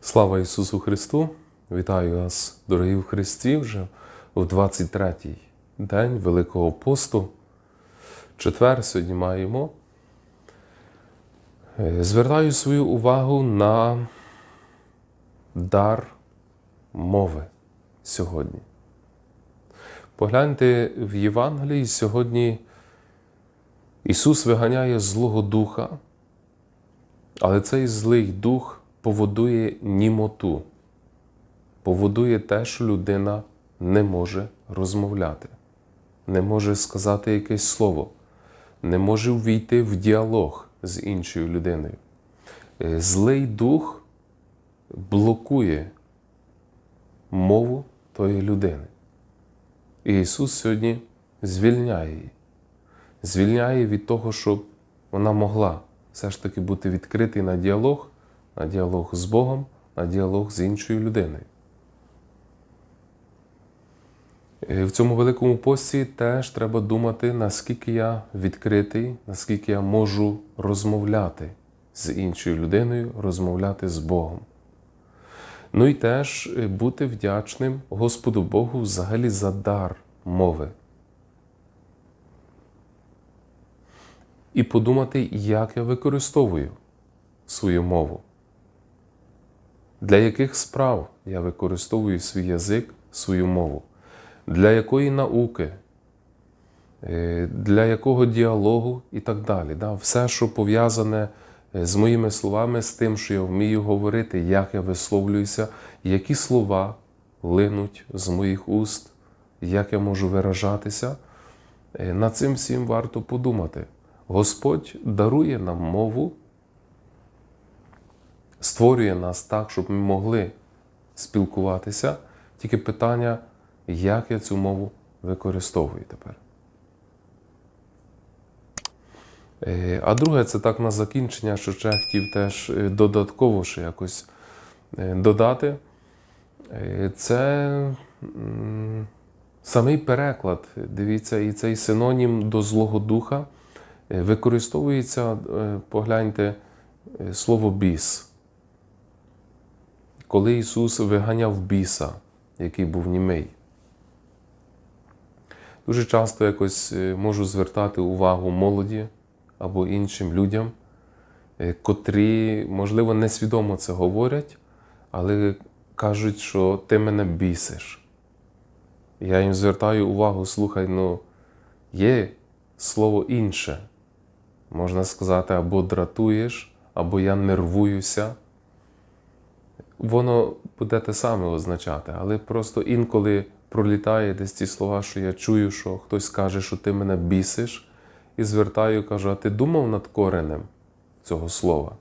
Слава Ісусу Христу! Вітаю вас, дорогі в Христі, вже у 23-й день Великого посту. Четвер сьогодні маємо. Е, Звертаю свою увагу на дар мови сьогодні. Погляньте в Євангелії сьогодні Ісус виганяє Злого Духа, але цей злий дух поводує німоту, поводує те, що людина не може розмовляти, не може сказати якесь слово, не може ввійти в діалог з іншою людиною. Е, Злий дух блокує мову тої людини. І Ісус сьогодні звільняє її, звільняє від того, щоб вона могла все ж таки бути відкритий на діалог, на діалог з Богом, на діалог з іншою людиною. В цьому великому пості теж треба думати, наскільки я відкритий, наскільки я можу розмовляти з іншою людиною, розмовляти з Богом. Ну і теж е, бути вдячним Господу Богу взагалі за дар мови. І подумати, як я використовую свою мову. Для яких справ я використовую свій язик, свою мову, для якої науки, е, для якого діалогу і так далі. Да? Все, що пов'язане е, з моїми словами, з тим, що я вмію говорити, як я висловлююся, які слова линуть з моїх уст, як я можу виражатися. Е, Над цим всім варто подумати. Господь дарує нам мову, створює нас так, щоб ми могли спілкуватися. Тільки питання, як я цю мову використовую тепер. Е, А друге, це так на закінчення, що ще хотів теж е, додатково ще якось е, додати. Це самий переклад. Дивіться, і цей синонім до Злого Духа використовується, погляньте, слово біс. Коли Ісус виганяв біса, який був німий. Дуже часто якось е, можу звертати увагу молоді або іншим людям, е, котрі, можливо, несвідомо це говорять, але кажуть, що ти мене бісиш. Я їм звертаю увагу, слухай, ну, є слово інше. Можна сказати, або дратуєш, або я нервуюся. Воно буде те саме означати, але просто інколи пролітає десь ці слова, що я чую, що хтось каже, що ти мене бісиш, і звертаю, кажу, а ти думав над коренем цього слова?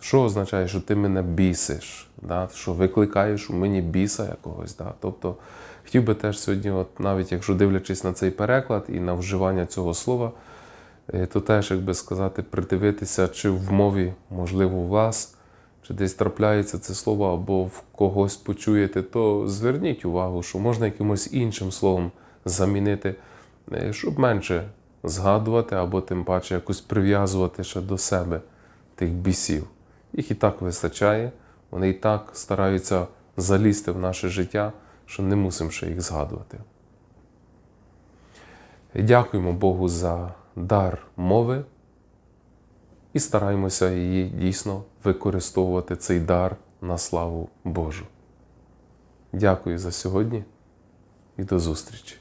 Що означає, що ти мене бісиш? Да? Що викликаєш у мені біса якогось? Да? Тобто хотів би теж сьогодні, от навіть якщо дивлячись на цей переклад і на вживання цього слова, то теж, як би сказати, придивитися, чи в мові, можливо, у вас, чи десь трапляється це слово, або в когось почуєте, то зверніть увагу, що можна якимось іншим словом замінити, е, щоб менше згадувати, або тим паче якось прив'язувати ще до себе тих бісів. Їх і так вистачає, вони і так стараються залізти в наше життя, що не мусимо ще їх згадувати. Дякуємо Богу за дар мови і стараємося її дійсно використовувати цей дар на славу Божу. Дякую за сьогодні і до зустрічі!